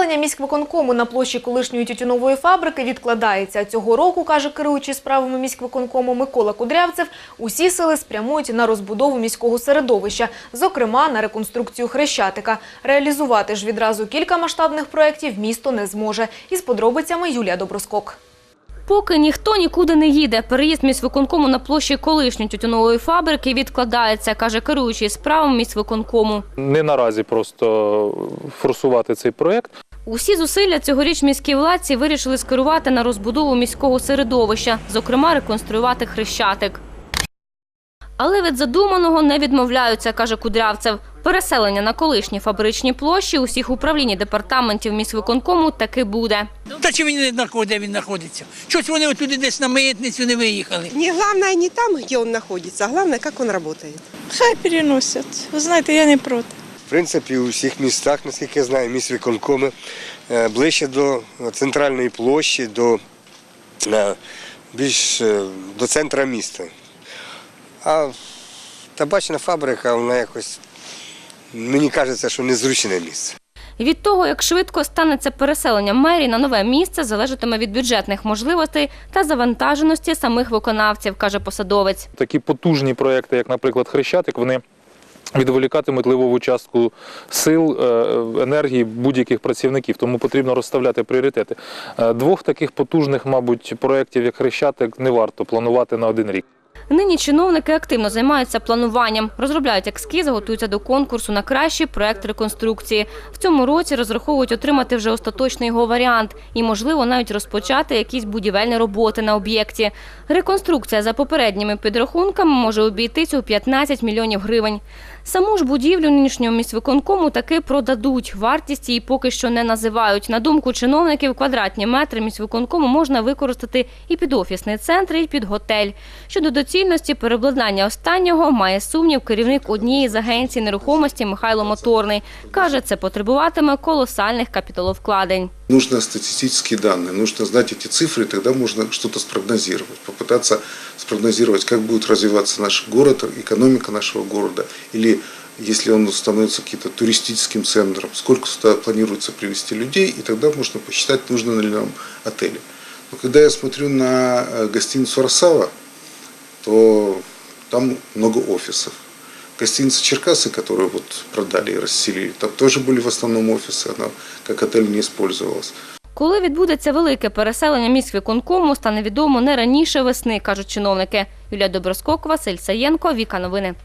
Переселення міськвиконкому на площі колишньої тютюнової фабрики відкладається. Цього року, каже керуючий справами міськвиконкому Микола Кудрявцев, усі сили спрямують на розбудову міського середовища, зокрема на реконструкцію Хрещатика. Реалізувати ж відразу кілька масштабних проєктів місто не зможе. Із подробицями Юлія Доброскок. Поки ніхто нікуди не їде, переїзд міськвиконкому на площі колишньої тютюнової фабрики відкладається, каже керуючий справами міськвиконкому. не наразі просто форсувати цей проект. Усі зусилля цьогоріч міські владці вирішили скерувати на розбудову міського середовища, зокрема реконструювати хрещатик. Але від задуманого не відмовляються, каже Кудрявцев. Переселення на колишні фабричні площі усіх управлінь і департаментів міськвиконкому таки буде. Та чи він не знаходить, де він знаходиться? Щось вони от туди десь на митницю не виїхали. Не главное не там, где он находится, а главное, как он работает. Хай переносять. Ви знаєте, я не проти. В принципі, у всіх містах, наскільки я знаю, міст виконкоми е, ближче до центральної площі, до е, більш е, до центра міста. А табачна фабрика, вона якось, мені кажеться, що незручне місце. Від того, як швидко станеться переселення мерії на нове місце, залежатиме від бюджетних можливостей та завантаженості самих виконавців, каже посадовець. Такі потужні проекти, як, наприклад, Хрещатик, вони відволікатимуть ливову частку сил, е, енергії будь-яких працівників. Тому потрібно розставляти пріоритети. Е, Двох таких потужних, мабуть, проєктів, як Хрещатик, не варто планувати на один рік. Нині чиновники активно займаються плануванням, розробляють ескізи, готуються до конкурсу на кращий проект реконструкції. В цьому році розраховують отримати вже остаточний його варіант і, можливо, навіть розпочати якісь будівельні роботи на об'єкті. Реконструкція за попередніми підрахунками може обійтись у 15 мільйонів гривень. Саму ж будівлю нинішнього міськвиконкому таки продадуть. Вартість її поки що не називають. На думку чиновників, квадратні метри міськвиконкому можна використати і під офісний центр, і під готель. Щодо доцільності переобладнання останнього має сумнів керівник однієї з агенцій нерухомості Михайло Моторний. Каже, це потребуватиме колосальних капіталовкладень. Нужно статистические данные, нужно знать эти цифры, тогда можно что-то спрогнозировать, попытаться спрогнозировать, как будет развиваться наш город, экономика нашего города, или если он становится каким-то туристическим центром, сколько сюда планируется привести людей, и тогда можно посчитать, нужно ли нам отели. Но когда я смотрю на э, гостиницу «Росава», то там много офисов. Гостиница «Черкасы», которую вот продали и расселили, там тоже были в основном офисы, она как отель не использовалась. Коли відбудеться велике переселення міськвиконкому, стане відомо не раніше весни, кажуть чиновники. Юлія Доброскок, Василь Саєнко, Віка Новини.